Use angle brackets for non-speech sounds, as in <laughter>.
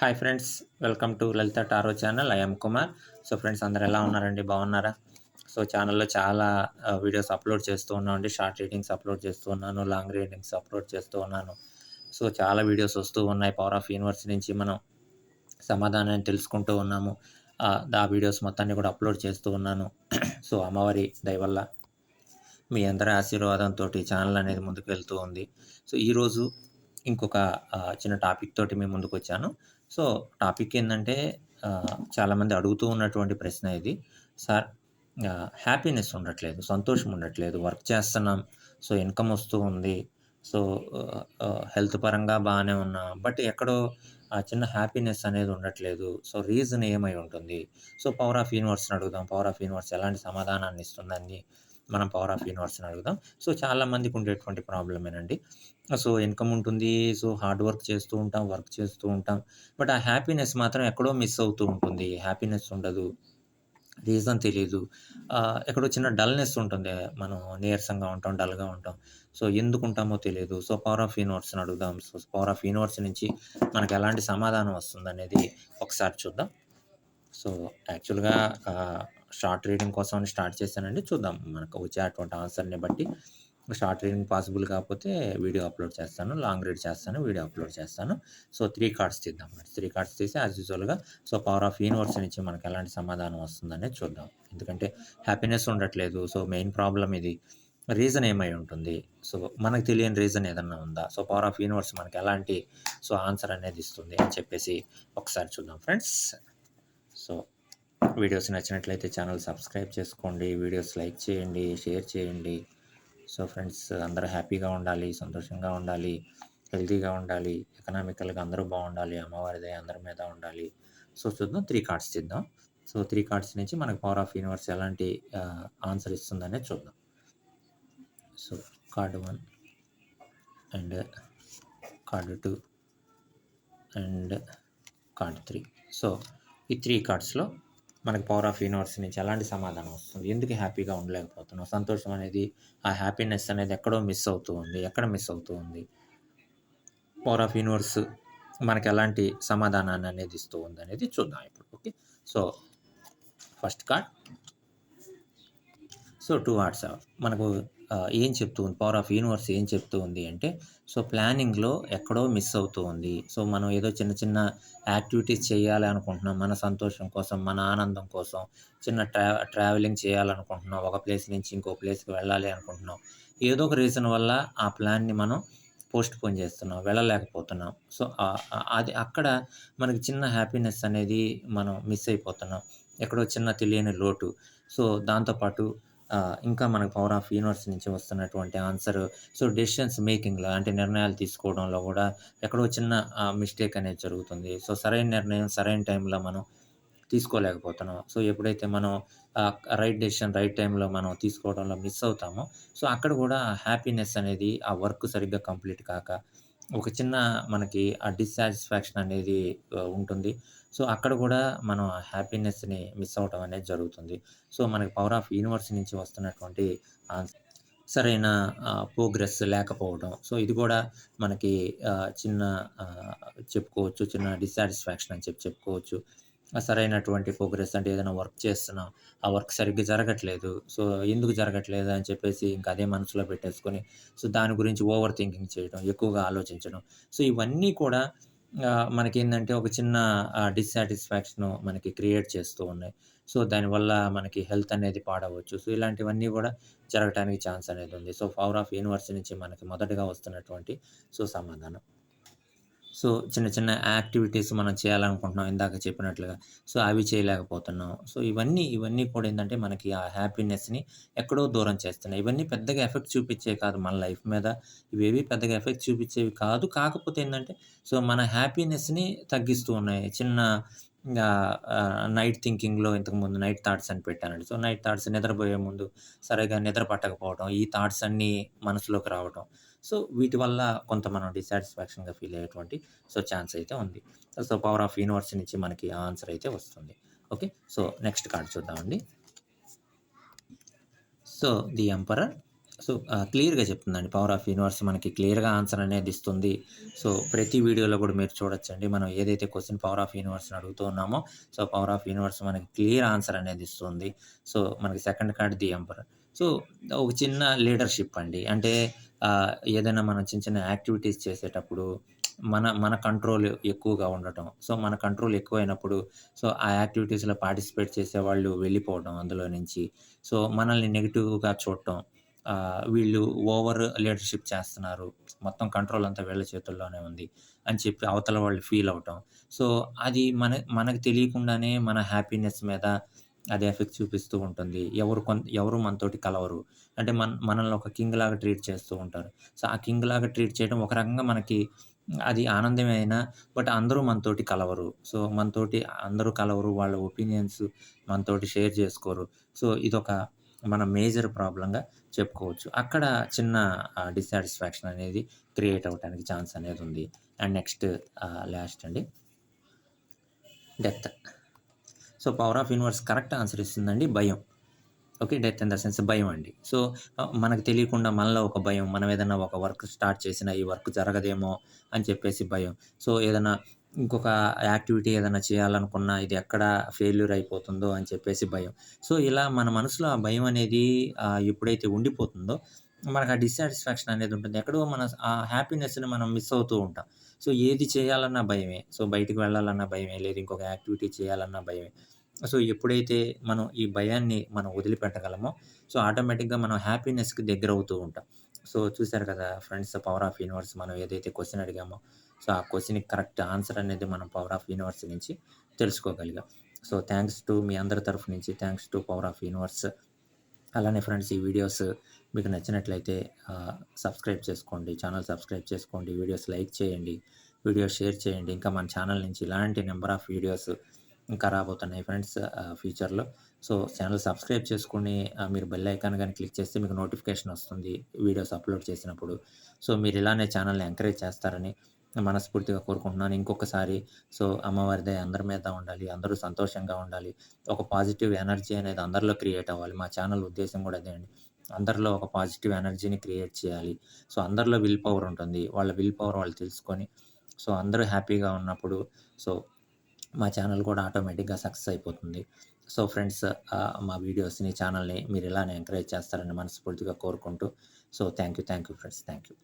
Hi friends welcome to Lalitha tarot channel I'm Kumar so friends అందరు ఎలా ఉన్నారండి? బాగున్నారా? సో ఛానల్లో చాలా uh, వీడియోస్ అప్లోడ్ చేస్తూ ఉన్నామండి. షార్ట్ రీడింగ్స్ అప్లోడ్ చేస్తూ ఉన్నాను లాంగ్ రీడింగ్స్ అప్లోడ్ చేస్తూ ఉన్నాను. సో చాలా వీడియోస్ వస్తూ ఉన్నాయి. పవర్ ఆఫ్ యూనివర్స్ నుంచి మనం సమాధానాన్ని తెలుసుకుంటూ ఉన్నాము. Uh, ఆ వీడియోస్ మొత్తాన్ని కూడా అప్లోడ్ చేస్తూ ఉన్నాను. <clears throat> సో అమ్మవారి దయవల్ల మీ అందరి ఆశీర్వాదంతో ఛానల్ అనేది ముందుకు వెళ్తూ ఉంది. సో ఈరోజు ఇంకొక చిన్న టాపిక్ తోటి మేము ముందుకు వచ్చాను సో టాపిక్ ఏంటంటే చాలామంది అడుగుతూ ఉన్నటువంటి ప్రశ్న ఇది. సార్ హ్యాపీనెస్ ఉండట్లేదు సంతోషం ఉండట్లేదు వర్క్ చేస్తున్నాం సో ఇన్కమ్ వస్తూ ఉంది సో హెల్త్ పరంగా బాగానే ఉన్నా బట్ ఎక్కడో ఆ చిన్న హ్యాపీనెస్ అనేది ఉండట్లేదు సో రీజన్ ఏమై ఉంటుంది? సో పవర్ ఆఫ్ యూనివర్స్ని అడుగుదాం పవర్ ఆఫ్ యూనివర్స్ ఎలాంటి సమాధానాన్ని ఇస్తుందని మనం పవర్ ఆఫ్ యూనివర్స్ని అడుగుదాం. సో చాలామందికి ఉండేటువంటి ప్రాబ్లమేనండి. సో ఇన్కమ్ ఉంటుంది. సో హార్డ్ వర్క్ చేస్తూ ఉంటాం వర్క్ చేస్తూ ఉంటాం. బట్ ఆ హ్యాపీనెస్ మాత్రం ఎక్కడో మిస్ అవుతూ ఉంటుంది. హ్యాపీనెస్ ఉండదు. రీజన్ తెలియదు ఎక్కడో చిన్న డల్నెస్ ఉంటుంది. మనం నీరసంగా ఉంటాం డల్గా ఉంటాం. సో ఎందుకు ఉంటామో తెలియదు సో పవర్ ఆఫ్ యూనివర్స్ని అడుగుదాం. సో పవర్ ఆఫ్ యూనివర్స్ నుంచి మనకు ఎలాంటి సమాధానం వస్తుంది అనేది ఒకసారి చూద్దాం. సో యాక్చువల్గా షార్ట్ రీడింగ్ కోసం స్టార్ట్ చేశానండి. చూద్దాం. మనకు వచ్చే అటువంటి ఆన్సర్ని బట్టి షార్ట్ రీడింగ్ పాసిబుల్ కాకపోతే వీడియో అప్లోడ్ చేస్తాను లాంగ్ రీడ్ చేస్తాను వీడియో అప్లోడ్ చేస్తాను. సో త్రీ కార్డ్స్ తీద్దాం త్రీ కార్డ్స్ తీసి యాజ్ యూజువల్గా సో పవర్ ఆఫ్ యూనివర్స్ నుంచి మనకు ఎలాంటి సమాధానం వస్తుందనేది చూద్దాం. ఎందుకంటే హ్యాపీనెస్ ఉండట్లేదు. సో మెయిన్ ప్రాబ్లం ఇది. రీజన్ ఏమై ఉంటుంది? సో మనకు తెలియని రీజన్ ఏదన్నా ఉందా? సో పవర్ ఆఫ్ యూనివర్స్ మనకి ఎలాంటి సో ఆన్సర్ అనేది ఇస్తుంది అని చెప్పేసి ఒకసారి చూద్దాం ఫ్రెండ్స్ సో వీడియోస్ నచ్చినట్లయితే ఛానల్ సబ్స్క్రైబ్ చేసుకోండి. వీడియోస్ లైక్ చేయండి షేర్ చేయండి. సో ఫ్రెండ్స్ అందరూ హ్యాపీగా ఉండాలి సంతోషంగా ఉండాలి హెల్తీగా ఉండాలి ఎకనామికల్గా అందరూ బాగుండాలి అమ్మవారిదే అందరి మీద ఉండాలి. సో చూద్దాం త్రీ కార్డ్స్ తీద్దాం. సో త్రీ కార్డ్స్ నుంచి మనకు పవర్ ఆఫ్ యూనివర్స్ ఎలాంటి ఆన్సర్ ఇస్తుందనే చూద్దాం. So card one and card two and card three so ఈ త్రీ కార్డ్స్లో మనకి పవర్ ఆఫ్ యూనివర్స్ నుంచి ఎలాంటి సమాధానం వస్తుంది? ఎందుకు హ్యాపీగా ఉండలేకపోతున్నావు? సంతోషం అనేది ఆ హ్యాపీనెస్ అనేది ఎక్కడో మిస్ అవుతూ ఉంది. ఎక్కడ మిస్ అవుతూ ఉంది? పవర్ ఆఫ్ యూనివర్స్ మనకి ఎలాంటి సమాధానాన్ని అనేది ఇస్తూ ఉంది అనేది చూద్దాం ఇప్పుడు okay so first card so two arts మనకు ఏం చెప్తూ ఉంది పవర్ ఆఫ్ యూనివర్స్ ఏం చెప్తూ ఉంది అంటే సో ప్లానింగ్లో ఎక్కడో మిస్ అవుతూ ఉంది. సో మనం ఏదో చిన్న చిన్న యాక్టివిటీస్ చేయాలి అనుకుంటున్నాం మన సంతోషం కోసం మన ఆనందం కోసం చిన్న ట్రా ట్రావెలింగ్ చేయాలనుకుంటున్నాం ఒక ప్లేస్ నుంచి ఇంకో ప్లేస్కి వెళ్ళాలి అనుకుంటున్నాం. ఏదో ఒక రీజన్ వల్ల ఆ ప్లాన్ని మనం పోస్ట్ పోన్ చేస్తున్నాం వెళ్ళలేకపోతున్నాం. సో అది అక్కడ మనకి చిన్న హ్యాపీనెస్ అనేది మనం మిస్ అయిపోతున్నాం. ఎక్కడో చిన్న తెలియని లోటు. సో దాంతోపాటు ఇంకా మనకు పవర్ ఆఫ్ యూనివర్స్ నుంచి వస్తున్నటువంటి ఆన్సర్ సో డెసిషన్స్ మేకింగ్లో అంటే నిర్ణయాలు తీసుకోవడంలో కూడా ఎక్కడో చిన్న మిస్టేక్ అనేది జరుగుతుంది. సో సరైన నిర్ణయం సరైన టైంలో మనం తీసుకోలేకపోతున్నాం. సో ఎప్పుడైతే మనం రైట్ డెసిషన్ రైట్ టైంలో మనం తీసుకోవడంలో మిస్ అవుతామో సో అక్కడ కూడా హ్యాపీనెస్ అనేది ఆ వర్క్ సరిగ్గా కంప్లీట్ కాక ఒక చిన్న మనకి ఆ డిస్సాటిస్ఫాక్షన్ అనేది ఉంటుంది. సో అక్కడ కూడా మనం హ్యాపీనెస్ని మిస్ అవ్వటం అనేది జరుగుతుంది. సో మనకి పవర్ ఆఫ్ యూనివర్స్ నుంచి వస్తున్నటువంటి సరైన ప్రోగ్రెస్ లేకపోవడం సో ఇది కూడా మనకి చిన్న చెప్పుకోవచ్చు చిన్న డిస్సాటిస్ఫాక్షన్ అని చెప్పి చెప్పుకోవచ్చు. సరైనటువంటి ప్రోగ్రెస్ అంటే ఏదైనా వర్క్ చేస్తున్నాం ఆ వర్క్ సరిగ్గా జరగట్లేదు. సో ఎందుకు జరగట్లేదు అని చెప్పేసి ఇంకా అదే మనసులో పెట్టేసుకొని సో దాని గురించి ఓవర్ థింకింగ్ చేయడం ఎక్కువగా ఆలోచించడం. సో ఇవన్నీ కూడా మనకేంటంటే ఒక చిన్న డిస్సాటిస్ఫాక్షన్ మనకి క్రియేట్ చేస్తూ ఉన్నాయి. సో దానివల్ల మనకి హెల్త్ అనేది పాడవచ్చు. సో ఇలాంటివన్నీ కూడా జరగడానికి ఛాన్స్ అనేది ఉంది. సో పవర్ ఆఫ్ యూనివర్స్ నుంచి మనకి మొదటగా వస్తున్నటువంటి సో సమాధానం. సో చిన్న చిన్న యాక్టివిటీస్ మనం చేయాలనుకుంటున్నాం ఇందాక చెప్పినట్లుగా. సో అవి చేయలేకపోతున్నాం. సో ఇవన్నీ ఇవన్నీ కూడా ఏంటంటే మనకి ఆ హ్యాపీనెస్ని ఎక్కడో దూరం చేస్తున్నాయి. ఇవన్నీ పెద్దగా ఎఫెక్ట్ చూపించేవి కాదు మన లైఫ్ మీద. ఇవేవి పెద్దగా ఎఫెక్ట్ చూపించేవి కాదు. కాకపోతే ఏంటంటే సో మన హ్యాపీనెస్ని తగ్గిస్తూ ఉన్నాయి. చిన్న నైట్ థింకింగ్లో ఇంతకుముందు నైట్ థాట్స్ అని పెట్టానండి. సో నైట్ థాట్స్ నిద్రపోయే ముందు సరిగా నిద్ర పట్టకపోవడం ఈ థాట్స్ అన్నీ మనసులోకి రావడం సో వీటి వల్ల కొంత మనం డిసాటిస్ఫాక్షన్గా ఫీల్ అయ్యేటువంటి సో ఛాన్స్ అయితే ఉంది. సో పవర్ ఆఫ్ యూనివర్స్ నుంచి మనకి ఆన్సర్ అయితే వస్తుంది. ఓకే సో నెక్స్ట్ కార్డ్ చూద్దామండి. సో ది ఎంపరర్ సో క్లియర్గా చెప్తుందండి. పవర్ ఆఫ్ యూనివర్స్ మనకి క్లియర్గా ఆన్సర్ అనేది ఇస్తుంది. సో ప్రతి వీడియోలో కూడా మీరు చూడొచ్చండి. మనం ఏదైతే క్వశ్చన్ పవర్ ఆఫ్ యూనివర్స్ని అడుగుతూ ఉన్నామో సో పవర్ ఆఫ్ యూనివర్స్ మనకి క్లియర్ ఆన్సర్ అనేది ఇస్తుంది. సో మనకి second card the emperor so ఒక చిన్న లీడర్షిప్ అండి. అంటే ఏదైనా మనం చిన్న చిన్న యాక్టివిటీస్ చేసేటప్పుడు మన మన కంట్రోల్ ఎక్కువగా ఉండటం. సో మన కంట్రోల్ ఎక్కువైనప్పుడు సో ఆ యాక్టివిటీస్లో పార్టిసిపేట్ చేసే వాళ్ళు వెళ్ళిపోవడం అందులో నుంచి. సో మనల్ని నెగిటివ్గా చూడటం వీళ్ళు ఓవర్ లీడర్షిప్ చేస్తున్నారు. మొత్తం కంట్రోల్ అంతా వీళ్ళ చేతుల్లోనే ఉంది అని చెప్పి అవతల వాళ్ళు ఫీల్ అవటం. సో అది మన మనకు తెలియకుండానే మన హ్యాపీనెస్ మీద అది ఎఫెక్ట్ చూపిస్తూ ఉంటుంది. ఎవరు కొంత ఎవరు మనతోటి కలవరు. అంటే మన మనల్ని ఒక కింగ్ లాగా ట్రీట్ చేస్తూ ఉంటారు. సో ఆ కింగ్ లాగా ట్రీట్ చేయడం ఒక రకంగా మనకి అది ఆనందమే అయినా బట్ అందరూ మనతోటి కలవరు. సో మనతోటి అందరూ కలవరు వాళ్ళ ఒపీనియన్స్ మనతోటి షేర్ చేసుకోరు. సో ఇదొక మన మేజర్ ప్రాబ్లంగా చెప్పుకోవచ్చు. అక్కడ చిన్న డిసాటిస్ఫాక్షన్ అనేది క్రియేట్ అవ్వడానికి ఛాన్స్ అనేది ఉంది. అండ్ నెక్స్ట్ లాస్ట్ అండి. Death so power of universe correct answer ఇస్తుందండి భయం. Okay death in the sense భయం అండి. సో uh, మనకు తెలియకుండా మనలో ఒక భయం మనం ఏదైనా ఒక వర్క్ స్టార్ట్ చేసినా ఈ వర్క్ జరగదేమో అని చెప్పేసి భయం. సో ఏదైనా ఇంకొక యాక్టివిటీ ఏదైనా చేయాలనుకున్నా ఇది ఎక్కడ ఫెయిల్యూర్ అయిపోతుందో అని చెప్పేసి భయం. సో ఇలా మన మనసులో ఆ భయం అనేది ఎప్పుడైతే ఉండిపోతుందో మనకు ఆ డిస్సాటిస్ఫాక్షన్ అనేది ఉంటుంది. ఎక్కడో మన ఆ హ్యాపీనెస్ని మనం మిస్ అవుతూ ఉంటాం. సో ఏది చేయాలన్నా భయమే. సో బయటకు వెళ్ళాలన్నా భయమే లేదు ఇంకొక యాక్టివిటీ చేయాలన్నా భయమే. సో ఎప్పుడైతే మనం ఈ భయాన్ని మనం వదిలిపెట్టగలమో సో ఆటోమేటిక్గా మనం హ్యాపీనెస్కి దగ్గర అవుతూ ఉంటాం. సో చూశారు కదా ఫ్రెండ్స్ పవర్ ఆఫ్ యూనివర్స్ మనం ఏదైతే క్వశ్చన్ అడిగామో సో ఆ క్వశ్చన్కి కరెక్ట్ ఆన్సర్ అనేది మనం పవర్ ఆఫ్ యూనివర్స్ నుంచి తెలుసుకోగలిగాం. సో థ్యాంక్స్ టు మీ అందరి తరఫు నుంచి thanks to power of universe. అలానే ఫ్రెండ్స్ ఈ వీడియోస్ మీకు నచ్చినట్లయితే సబ్స్క్రైబ్ చేసుకోండి ఛానల్ సబ్స్క్రైబ్ చేసుకోండి వీడియోస్ లైక్ చేయండి వీడియోస్ షేర్ చేయండి. ఇంకా మన ఛానల్ నుంచి ఇలాంటి నెంబర్ ఆఫ్ వీడియోస్ ఇంకా రాబోతున్నాయి ఫ్రెండ్స్ ఫ్యూచర్లో. సో ఛానల్ సబ్స్క్రైబ్ చేసుకుని మీరు బెల్ ఐకాన్ కానీ క్లిక్ చేస్తే మీకు నోటిఫికేషన్ వస్తుంది వీడియోస్ అప్లోడ్ చేసినప్పుడు. సో మీరు ఇలానే ఛానల్ని ఎంకరేజ్ చేస్తారని మనస్ఫూర్తిగా కోరుకుంటున్నాను. ఇంకొకసారి సో అమ్మవారిదే అందరి మీద ఉండాలి అందరూ సంతోషంగా ఉండాలి. ఒక పాజిటివ్ ఎనర్జీ అనేది అందరిలో క్రియేట్ అవ్వాలి. మా ఛానల్ ఉద్దేశం కూడా అదే అండి. అందరిలో ఒక పాజిటివ్ ఎనర్జీని క్రియేట్ చేయాలి. సో అందరిలో విల్ పవర్ ఉంటుంది. వాళ్ళ విల్ పవర్ వాళ్ళు తెలుసుకొని సో అందరూ హ్యాపీగా ఉన్నప్పుడు సో మా ఛానల్ కూడా ఆటోమేటిక్గా సక్సెస్ అయిపోతుంది. సో ఫ్రెండ్స్ మా వీడియోస్ని ఛానల్ని మీరు ఇలానే ఎంకరేజ్ చేస్తారని మనస్ఫూర్తిగా కోరుకుంటూ so thank you thank you friends thank you